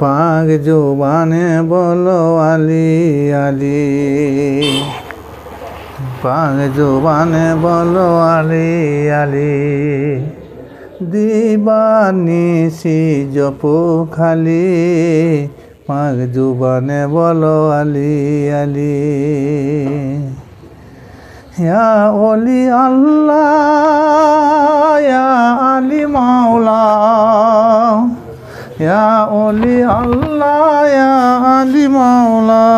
পাক জোবানে বলো আলি আলি। পাক জোবানে বলো আলি আলি। দিবানিসি জপ খালি, পাক জুবানে বলো আলি আলি। অলি আল্লাহ আলি মাওলা। ইয়া অলি আল্লাহ আলি মাওলা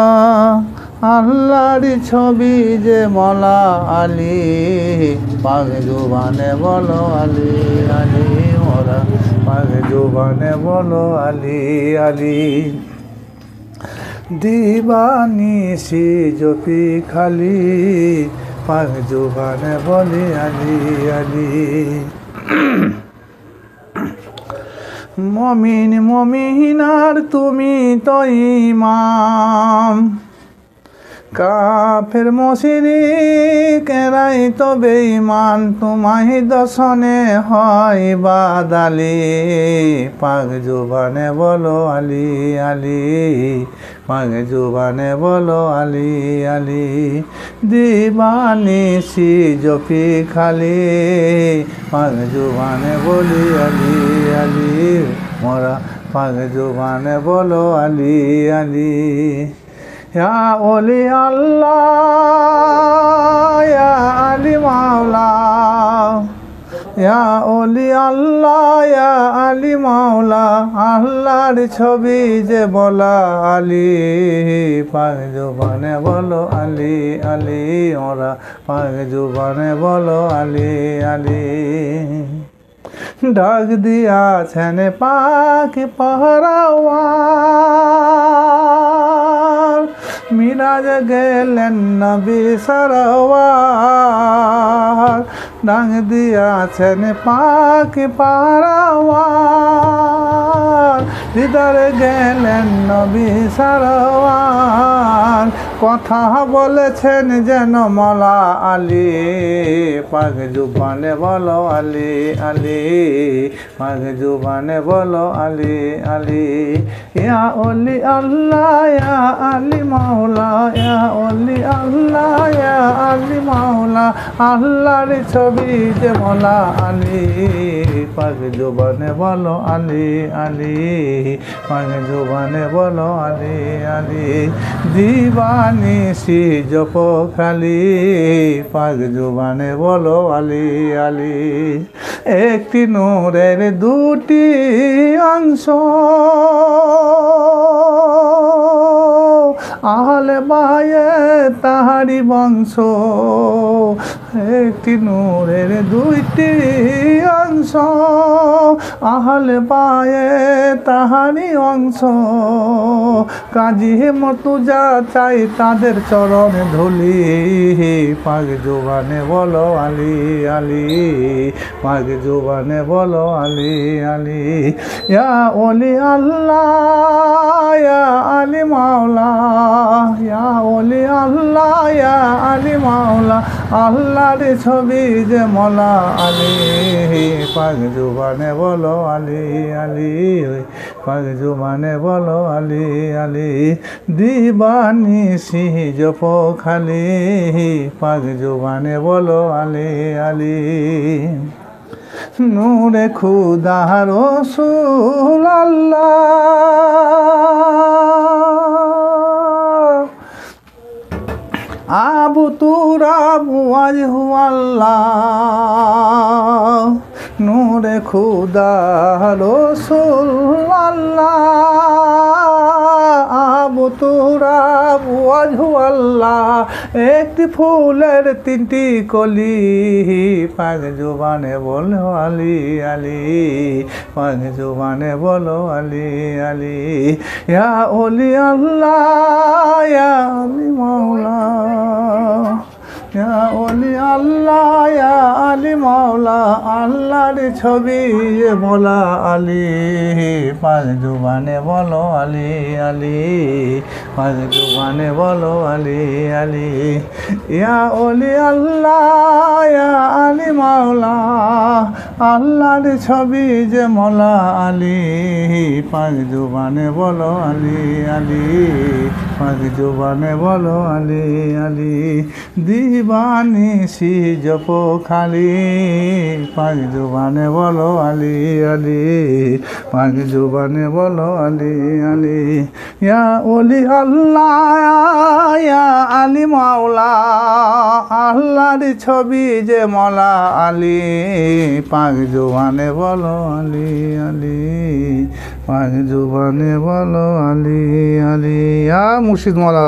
আল্লাহর ছবি যে মলা আলী। পাগ জুবানে বলো আলী আলী মোরা। পাগ জুবানে বলো আলী আলী। দিবানিসি জপি খালি পাগ জুবানে বলি আলী আলী। মমিন মমিনার তুমি তো ইমাম। কাফের মসিরি কেরাই তো বেঈমান। তোমায় দশনে হয় বাদালি। পাগ জুবানে বলো আলি আলি। পাগ জুবানে বলো আলি আলি। দিবানি সি জপি খালি। পাগ জুবানে বলি আলি আলি। মোরা পাগ জুবানে বলো আলি আলি। ইয়া ওলি আল্লাহ, ইয়া আলি মাওলা। ইয়া ওলি আল্লাহ, ইয়া আলি মাওলা। আল্লাহর ছবি যে বলা আলি পাগ জুবানে বলো আলি আলি ওরা। পাগ জুবানে বলো আলি আলি। ডাক দিয়াছেন পাখি পাহারাওয়ার। মিরাজ গেলেন নবী সরওয়ার। ডাক দিয়াছেন পাখি পাহারাওয়ার ভিতরে গেলেন নবী সরওয়ার। কথা বলেছেন যেন মলা আলী। পাগ জুবানে বলো আলী আলী। পাগ জুবানে বলো আলী আলী। ইয়া অলি আল্লাহ, ইয়া আলী মাওলা, ইয়া অলি আল্লাহ, ইয়া আলী মাওলা। আল্লাহর ছবি যে মলা আলী। পাগ জুবানে বলো আলী আলী। পাগ জুবানে বলো আলী আলী। দিবানি সি জপ খালি পাগ জুবানে বলো আলি আলি। একটি নূরের দুটি অংশ। আহলে বায়ে তাহারি বংশ। একটি নূরের দুইটি অংশ। আহলে পায়ে তাহারি অংশ। কাজী মতু যা চাই তাদের চরণে ধুলি। পাগ জোবানে বলো আলি, আলী। পাগ জোবানে বলো আলি, আলী। ইয়া ওলি আল্লাহ, ইয়া আলী মাওলা। ইয়া ওলি আল্লাহ, ইয়া আলী মাওলা, আল্লাহর ছবি যে মলা আলী। পাগ জুবানে বলো আলী আলী পাগ জুবানে বলো আলী আলী। দিবানি সিহ জপ খালি পাগ জুবানে বলো আলী আলী। নূরে খুদা রসুল আল্লাহ। আবু তুরাবু আজহু আল্লাহ নূরে খুদা রসুল আল্লাহ। আজহু আল্লাহ একটি ফুলের তিনটি কলি। পাগ জুবানে বলো আলি, আলী। পাগ জুবানে বলো আলি, আলী। ইয়া অলি আল্লাহ, ইয়া আলি মাওলা। ইয়া অলি আল্লাহ, ইয়া আলি মাওলা, আল্লাহর ছবি বলা আলী। পাঁচ জুবানে বলো আলী আলী। পাঁচ জুবানে বলো আলী আলী। ইয়া অলি আল্লাহ আলি মাওলা আল্লাহর ছবি যে মোলা আলী, পাঁচ জুবানে বলো আলী আলী, পাঁচ জুবানে বলো আলী আলী। দিবানি সি জপ খালি, পাঁচ জুবানে বলো আলী আলী। পাঁচ জুবানে বলো আলী আলী। ইয়া ওলি আল্লাহ, ইয়া আলী মাওলা, আল্লাহর ছবি যে মলা আলী, পাঁচ জুবানে বলো আলি আলি। পাগ জোবানে বলো আলি আলি। আ মুর্শিদ মলা